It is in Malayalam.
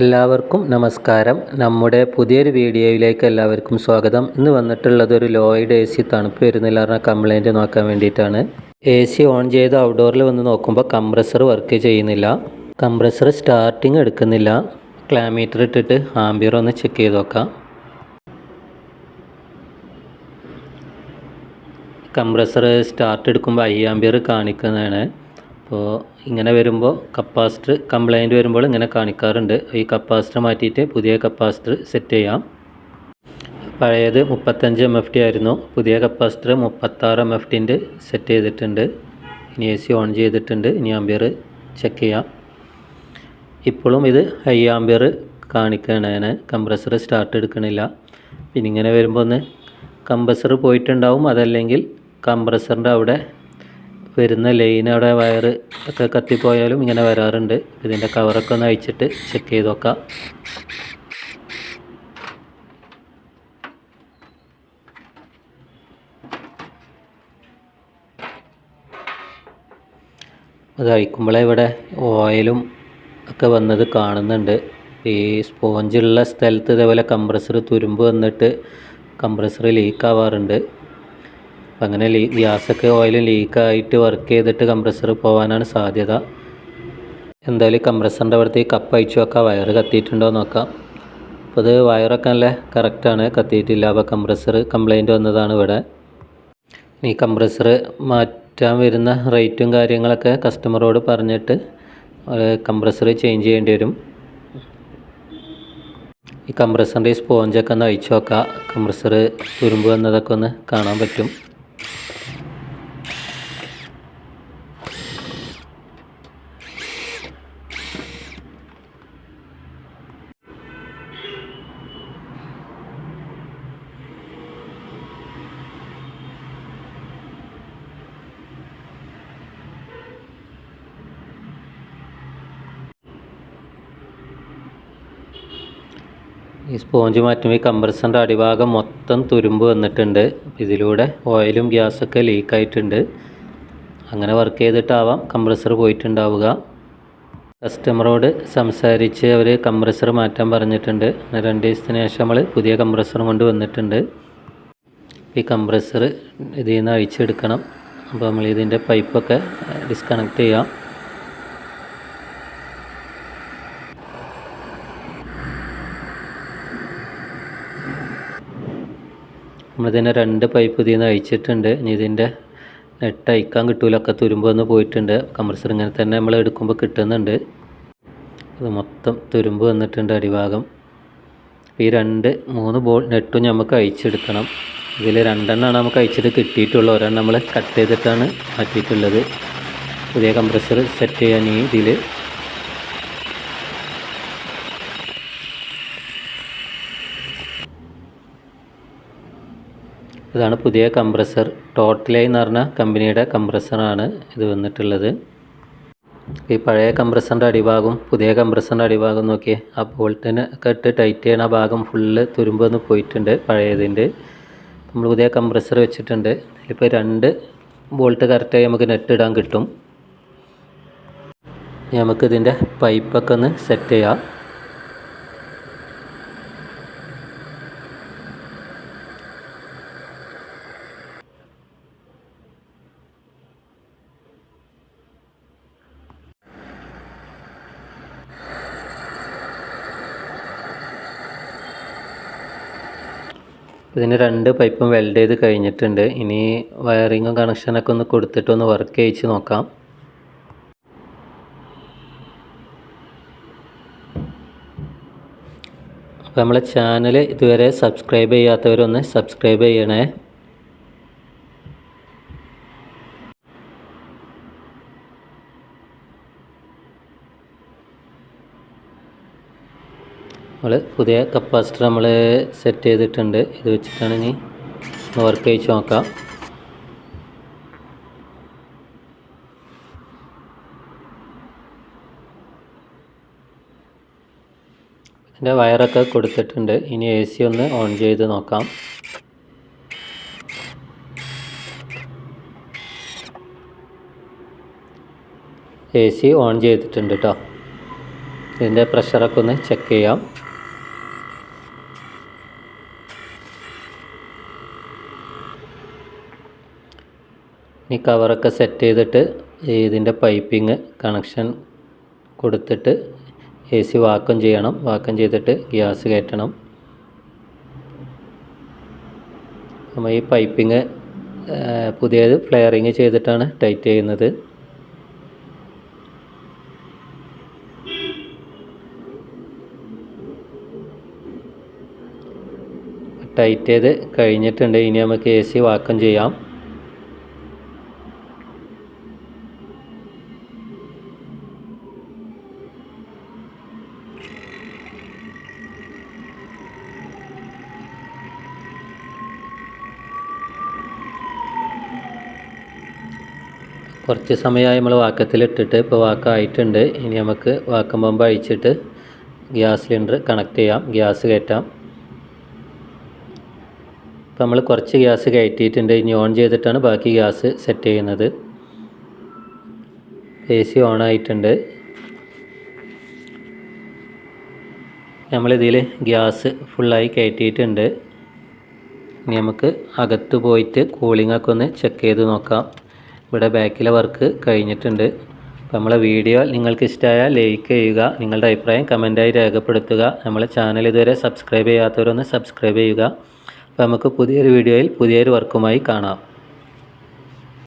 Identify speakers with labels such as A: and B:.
A: എല്ലാവർക്കും നമസ്കാരം നമ്മുടെ പുതിയൊരു വീഡിയോയിലേക്ക് എല്ലാവർക്കും സ്വാഗതം ഇന്ന് വന്നിട്ടുള്ളത് ഒരു ലോയിഡ് എ സി തണുപ്പ് വരുന്നില്ല പറഞ്ഞ കംപ്ലൈൻറ്റ് നോക്കാൻ വേണ്ടിയിട്ടാണ് എ സി ഓൺ ചെയ്ത് ഔട്ട്ഡോറിൽ വന്ന് നോക്കുമ്പോൾ കംപ്രസർ വർക്ക് ചെയ്യുന്നില്ല കംപ്രസർ സ്റ്റാർട്ടിങ് എടുക്കുന്നില്ല ക്ലാമീറ്റർ ഇട്ടിട്ട് ആംബിയർ ഒന്ന് ചെക്ക് ചെയ്ത് നോക്കാം കംപ്രസർ സ്റ്റാർട്ട് എടുക്കുമ്പോൾ ഐ ആംബിയർ കാണിക്കുന്നതാണ് അപ്പോൾ ഇങ്ങനെ വരുമ്പോൾ കപ്പാസിറ്റർ കംപ്ലൈൻറ്റ് വരുമ്പോൾ ഇങ്ങനെ കാണിക്കാറുണ്ട് ഈ കപ്പാസിറ്റർ മാറ്റിയിട്ട് പുതിയ കപ്പാസിറ്റർ സെറ്റ് ചെയ്യാം പഴയത് മുപ്പത്തഞ്ച് എം എഫ് ടി ആയിരുന്നു പുതിയ കപ്പാസിറ്റർ മുപ്പത്താറ് എം എഫ് ടിൻ്റെ സെറ്റ് ചെയ്തിട്ടുണ്ട് ഇനി എ സി ഓൺ ചെയ്തിട്ടുണ്ട് ഇനി ആംബിയർ ചെക്ക് ചെയ്യാം ഇപ്പോഴും ഇത് ഹൈ ആംബിയർ കാണിക്കുകയാണ് ഞാൻ കംപ്രസർ സ്റ്റാർട്ട് എടുക്കണില്ല പിന്നെ ഇങ്ങനെ വരുമ്പോൾ ഒന്ന് കംപ്രസർ പോയിട്ടുണ്ടാവും അതല്ലെങ്കിൽ കംപ്രസറിൻ്റെ അവിടെ വരുന്ന ലൈൻ അവിടെ വയർ ഒക്കെ കത്തിപ്പോയാലും ഇങ്ങനെ വരാറുണ്ട് ഇതിൻ്റെ കവറൊക്കെ ഒന്ന് അയച്ചിട്ട് ചെക്ക് ചെയ്ത് നോക്കാം അത് അഴിക്കുമ്പോഴേ ഇവിടെ ഓയിലും ഒക്കെ വന്നത് കാണുന്നുണ്ട് ഈ സ്പോഞ്ചുള്ള സ്ഥലത്ത് ഇതേപോലെ കംപ്രസർ തുരുമ്പ് വന്നിട്ട് കംപ്രസർ ലീക്ക് ആവാറുണ്ട് അപ്പം അങ്ങനെ ലീ ഗ്യാസൊക്കെ ഓയിൽ ലീക്കായിട്ട് വർക്ക് ചെയ്തിട്ട് കംപ്രസർ പോകാനാണ് സാധ്യത എന്തായാലും കംപ്രസറിൻ്റെ അവിടുത്തെ ഈ കപ്പ് അയച്ചു നോക്കാം വയർ കത്തിയിട്ടുണ്ടോ നോക്കാം അപ്പോൾ അത് വയറൊക്കെ നല്ല കറക്റ്റാണ് കത്തിയിട്ടില്ല അപ്പോൾ കംപ്രസർ കംപ്ലൈൻറ്റ് വന്നതാണ് ഇവിടെ ഈ കംപ്രസർ മാറ്റാൻ വരുന്ന റേറ്റും കാര്യങ്ങളൊക്കെ കസ്റ്റമറോട് പറഞ്ഞിട്ട് കംപ്രസർ ചേഞ്ച് ചെയ്യേണ്ടി വരും ഈ കംപ്രസറിൻ്റെ ഈ സ്പോഞ്ചൊക്കെ ഒന്ന് അയച്ചു നോക്കാം കംപ്രസർ തുരുമ്പ് വന്നതൊക്കെ ഒന്ന് കാണാൻ പറ്റും ഈ സ്പോഞ്ച് മാറ്റുമ്പോൾ ഈ കമ്പ്രസറിൻ്റെ അടിഭാഗം മൊത്തം തുരുമ്പ് വന്നിട്ടുണ്ട് ഇതിലൂടെ ഓയിലും ഗ്യാസൊക്കെ ലീക്കായിട്ടുണ്ട് അങ്ങനെ വർക്ക് ചെയ്തിട്ടാവാം കംപ്രസർ പോയിട്ടുണ്ടാവുക കസ്റ്റമറോട് സംസാരിച്ച് അവർ കംപ്രസർ മാറ്റാൻ പറഞ്ഞിട്ടുണ്ട് രണ്ട് ദിവസത്തിന് ശേഷം നമ്മൾ പുതിയ കംപ്രസർ കൊണ്ട് വന്നിട്ടുണ്ട് ഈ കംപ്രസർ ഇതിൽ നിന്ന് അഴിച്ചെടുക്കണം അപ്പോൾ നമ്മൾ ഇതിൻ്റെ പൈപ്പൊക്കെ ഡിസ്കണക്ട് ചെയ്യാം നമ്മളിതിനെ രണ്ട് പൈപ്പ് ഇതിൽ നിന്ന് അഴിച്ചിട്ടുണ്ട് ഇനി ഇതിൻ്റെ നെറ്റ് അയക്കാൻ കിട്ടൂല ഒക്കെ തുരുമ്പ് വന്ന് പോയിട്ടുണ്ട് കംപ്രസർ ഇങ്ങനെ തന്നെ നമ്മൾ എടുക്കുമ്പോൾ കിട്ടുന്നുണ്ട് അത് മൊത്തം തുരുമ്പ് വന്നിട്ടുണ്ട് അടിഭാഗം ഈ രണ്ട് മൂന്ന് ബോൾ നെട്ടും നമുക്ക് അഴിച്ചെടുക്കണം ഇതിൽ രണ്ടെണ്ണമാണ് നമുക്ക് അഴിച്ചിട്ട് കിട്ടിയിട്ടുള്ളൂ ഒരെണ്ണം നമ്മൾ കട്ട് ചെയ്തിട്ടാണ് മാറ്റിയിട്ടുള്ളത് പുതിയ കംപ്രസർ സെറ്റ് ചെയ്യാൻ ഈ ഇതിൽ ഇതാണ് പുതിയ കംപ്രസർ ടോട്ടലൈ എന്ന് പറഞ്ഞ കമ്പനിയുടെ കംപ്രസറാണ് ഇത് വന്നിട്ടുള്ളത് ഈ പഴയ കംപ്രസറിൻ്റെ അടിഭാഗം പുതിയ കംപ്രസറിൻ്റെ അടിഭാഗം നോക്കിയേ ആ ബോൾട്ടിന് കട്ട് ഇട്ട് ടൈറ്റ് ചെയ്യണ ഭാഗം ഫുള്ള് തുരുമ്പെന്ന് പോയിട്ടുണ്ട് പഴയതിൻ്റെ നമ്മൾ പുതിയ കംപ്രസർ വെച്ചിട്ടുണ്ട് ഇപ്പോൾ രണ്ട് ബോൾട്ട് കറക്റ്റായി നമുക്ക് നെറ്റ് ഇടാൻ കിട്ടും നമുക്കിതിൻ്റെ പൈപ്പൊക്കെ ഒന്ന് സെറ്റ് ചെയ്യാം ഇതിന് രണ്ട് പൈപ്പും വെൽഡ് ചെയ്ത് കഴിഞ്ഞിട്ടുണ്ട് ഇനി വയറിങ്ങും കണക്ഷനൊക്കെ ഒന്ന് കൊടുത്തിട്ടൊന്ന് വർക്ക് ചെയ്യിച്ച് നോക്കാം അപ്പോൾ നമ്മളെ ചാനൽ ഇതുവരെ സബ്സ്ക്രൈബ് ചെയ്യാത്തവരൊന്ന് സബ്സ്ക്രൈബ് ചെയ്യണേ നമ്മൾ പുതിയ കപ്പാസിറ്റർ നമ്മൾ സെറ്റ് ചെയ്തിട്ടുണ്ട് ഇത് വെച്ചിട്ടാണ് ഇനി വർക്ക് ചെയ്ച്ച് നോക്കാം ഇതിന്റെ വയറൊക്കെ കൊടുത്തിട്ടുണ്ട് ഇനി എ സി ഒന്ന് ഓൺ ചെയ്ത് നോക്കാം എ സി ഓൺ ചെയ്തിട്ടുണ്ട് കേട്ടോ ഇതിൻ്റെ പ്രഷറൊക്കെ ഒന്ന് ചെക്ക് ചെയ്യാം ഈ കവറൊക്കെ സെറ്റ് ചെയ്തിട്ട് ഇതിൻ്റെ പൈപ്പിങ് കണക്ഷൻ കൊടുത്തിട്ട് എ സി വാക്കം ചെയ്യണം വാക്കം ചെയ്തിട്ട് ഗ്യാസ് കയറ്റണം നമ്മൾ ഈ പൈപ്പിങ് പുതിയത് ഫ്ലെയറിങ് ചെയ്തിട്ടാണ് ടൈറ്റ് ചെയ്യുന്നത് ടൈറ്റ് ചെയ്ത് കഴിഞ്ഞിട്ടുണ്ട് ഇനി നമുക്ക് എ സി വാക്കം ചെയ്യാം കുറച്ച് സമയമായി നമ്മൾ വാക്കത്തിലിട്ടിട്ട് ഇപ്പോൾ വാക്കായിട്ടുണ്ട് ഇനി നമുക്ക് വാക്കം പമ്പ് അഴിച്ചിട്ട് ഗ്യാസ് സിലിണ്ടർ കണക്ട് ചെയ്യാം ഗ്യാസ് കയറ്റാം ഇപ്പോൾ നമ്മൾ കുറച്ച് ഗ്യാസ് കയറ്റിയിട്ടുണ്ട് ഇനി ഓൺ ചെയ്തിട്ടാണ് ബാക്കി ഗ്യാസ് സെറ്റ് ചെയ്യുന്നത് എ സി ഓണായിട്ടുണ്ട് നമ്മളിതിൽ ഗ്യാസ് ഫുള്ളായി കയറ്റിയിട്ടുണ്ട് ഇനി നമുക്ക് അകത്ത് പോയിട്ട് കൂളിംഗ് ഒക്കെ ഒന്ന് ചെക്ക് ചെയ്ത് നോക്കാം ഇവിടെ ബാക്കിലെ വർക്ക് കഴിഞ്ഞിട്ടുണ്ട് അപ്പോൾ നമ്മളെ വീഡിയോ നിങ്ങൾക്ക് ഇഷ്ടമായാൽ ലൈക്ക് ചെയ്യുക നിങ്ങളുടെ അഭിപ്രായം കമൻറ്റായി രേഖപ്പെടുത്തുക നമ്മളെ ചാനൽ ഇതുവരെ സബ്സ്ക്രൈബ് ചെയ്യാത്തവരൊന്ന് സബ്സ്ക്രൈബ് ചെയ്യുക അപ്പോൾ നമുക്ക് പുതിയൊരു വീഡിയോയിൽ പുതിയൊരു വർക്കുമായി കാണാം